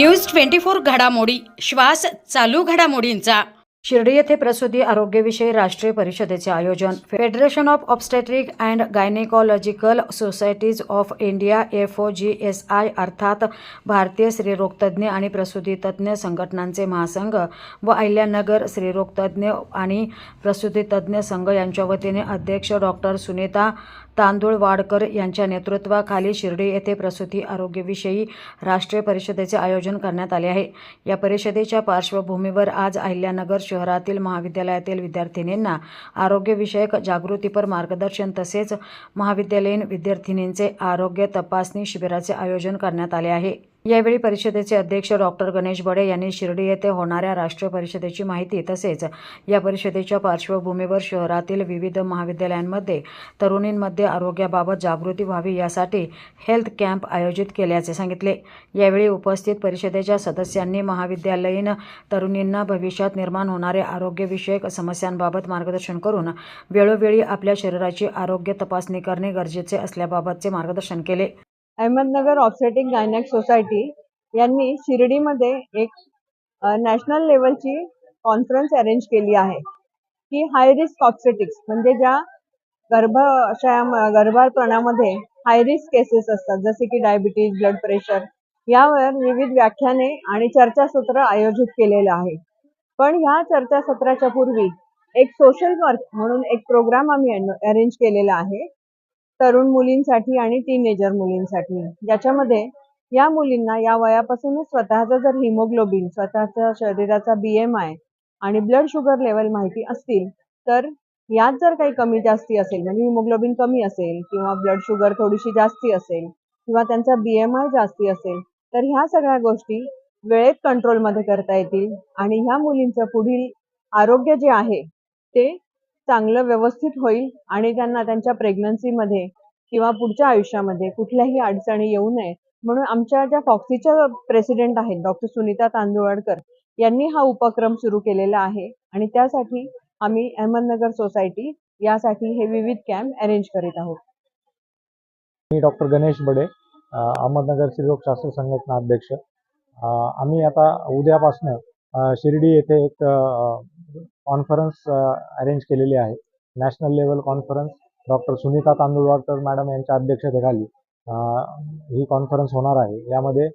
News twenty four घडामोडी. श्वास चालू घडामोडींचा. शिर्डी येथे प्रसूती आरोग्यविषयी राष्ट्रीय परिषदेचे आयोजन. Federation of obstetric and gynaecological societies of India F O G S I अर्थात भारतीय स्त्रीरोगतज्ञ आणि प्रसूतीतज्ञ संघटनांचे महासंघ व अहिल्यानगर स्त्रीरोगतज्ञ आणि प्रसूतीतज्ञ संघ यांच्या वतीने अध्यक्ष डॉक्टर सुनीता तांदूळ वाडकर यांच्या नेतृत्वाखाली शिर्डी येथे प्रसूती आरोग्यविषयी राष्ट्रीय परिषदेचे आयोजन करण्यात आले आहे. या परिषदेच्या पार्श्वभूमीवर आज अहिल्यानगर शहरातील महाविद्यालयातील विद्यार्थिनींना आरोग्यविषयक जागृतीपर मार्गदर्शन तसेच महाविद्यालयीन विद्यार्थिनींचे आरोग्य तपासणी शिबिराचे आयोजन करण्यात आले आहे. यावेळी परिषदेचे अध्यक्ष डॉक्टर गणेश बडे यांनी शिर्डी येथे होणाऱ्या राष्ट्रीय परिषदेची माहिती तसेच या परिषदेच्या पार्श्वभूमीवर शहरातील विविध महाविद्यालयांमध्ये तरुणींमध्ये आरोग्याबाबत जागृती व्हावी यासाठी हेल्थ कॅम्प आयोजित केल्याचे सांगितले. यावेळी उपस्थित परिषदेच्या सदस्यांनी महाविद्यालयीन तरुणींना भविष्यात निर्माण होणाऱ्या आरोग्यविषयक समस्यांबाबत मार्गदर्शन करून वेळोवेळी आपल्या शरीराची आरोग्य तपासणी करणे गरजेचे असल्याबाबतचे मार्गदर्शन केले. अहमदनगर ऑफसेटिंग गायनॅक सोसायटी यांनी शिर्डीमध्ये एक नॅशनल लेवलची कॉन्फरन्स अरेंज केली आहे. की हाय रिस्क ऑब्स्टेटिक्स म्हणजे ज्या गर्भाशया गर्भारपणामध्ये हाय रिस्क केसेस असतात जसे की डायबिटीज ब्लड प्रेशर यावर विविध व्याख्याने आणि चर्चासत्र आयोजित केलेलं आहे. पण ह्या चर्चासत्राच्या पूर्वी एक सोशल वर्क म्हणून एक प्रोग्राम आम्ही अरेंज केलेला आहे. तरुण मुलींसाठी आणि टीनेजर मुलींसाठी. ज्याच्यामध्ये या मुलींना या वयापासूनच स्वतःचा जर हिमोग्लोबिन स्वतःचा शरीराचा बी एम आय आणि ब्लड शुगर लेवल माहिती असतील तर यात जर काही कमी जास्ती असेल म्हणजे हिमोग्लोबिन कमी असेल किंवा ब्लड शुगर थोडीशी जास्ती असेल किंवा त्यांचा बी एम आय जास्ती असेल तर ह्या सगळ्या गोष्टी वेळेत कंट्रोलमध्ये करता येतील आणि ह्या मुलींचं पुढील आरोग्य जे आहे ते चांगलं व्यवस्थित होईल आणि त्यांना त्यांच्या प्रेग्नन्सीमध्ये किंवा पुढच्या आयुष्यामध्ये कुठल्याही अडचणी येऊ नये. म्हणून आमच्या ज्या फॉक्सीच्या प्रेसिडेंट आहेत डॉक्टर सुनीता तांदुळकर यांनी हा उपक्रम सुरू केलेला आहे. आणि त्यासाठी आम्ही अहमदनगर सोसायटी यासाठी हे विविध कॅम्प अरेंज करीत आहोत. मी डॉक्टर गणेश बडे अहमदनगर स्त्रीरोगशास्त्र संघटना अध्यक्ष. आम्ही आता उद्यापासनं शिर्डी येथे एक कॉन्फरन्स अरेंज केलेली आहे. National level conference doctor Sunita Tandulwadkar madam यांच्या अध्यक्षतेखाली ही कॉन्फरन्स होणार आहे. यामध्ये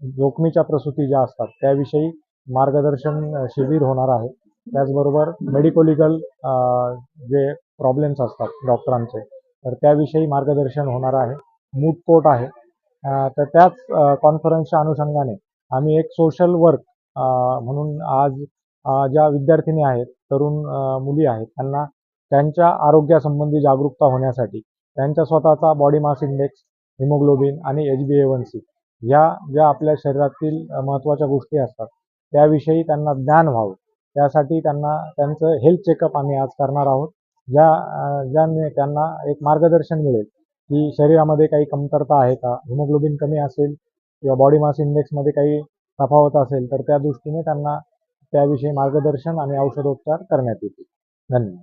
जोखमीच्या प्रसूती ज्या असतात त्याविषयी मार्गदर्शन शिबिर होणार आहे. त्याचबरोबर मेडिकोलिकल जे प्रॉब्लेम्स असतात डॉक्टरांचे तर त्याविषयी मार्गदर्शन होणार आहे. मूट कोर्ट आहे. तर त्याच कॉन्फरन्सच्या अनुषंगाने आम्ही एक सोशल वर्क म्हणून आज ज्या विद्यार्थिनी आहेत तरुण मुली आहेत त्यांना त्यांच्या आरोग्यासंबंधी जागरूकता होण्यासाठी त्यांचा स्वतःचा बॉडी मास इंडेक्स हिमोग्लोबिन आणि H B A one C ह्या ज्या आपल्या शरीरातील महत्त्वाच्या गोष्टी असतात त्याविषयी त्यांना ज्ञान व्हावं. त्यासाठी त्यांना त्यांचं हेल्थ चेकअप आम्ही आज करणार आहोत. ज्या ज्याने त्यांना एक मार्गदर्शन मिळेल की शरीरामध्ये काही कमतरता आहे का हिमोग्लोबिन कमी असेल किंवा बॉडी मास इंडेक्समध्ये काही तफावत असेल तर त्या दृष्टीने त्यांना त्याविषयी मार्गदर्शन आणि औषधोपचार करण्यात येतील. धन्यवाद.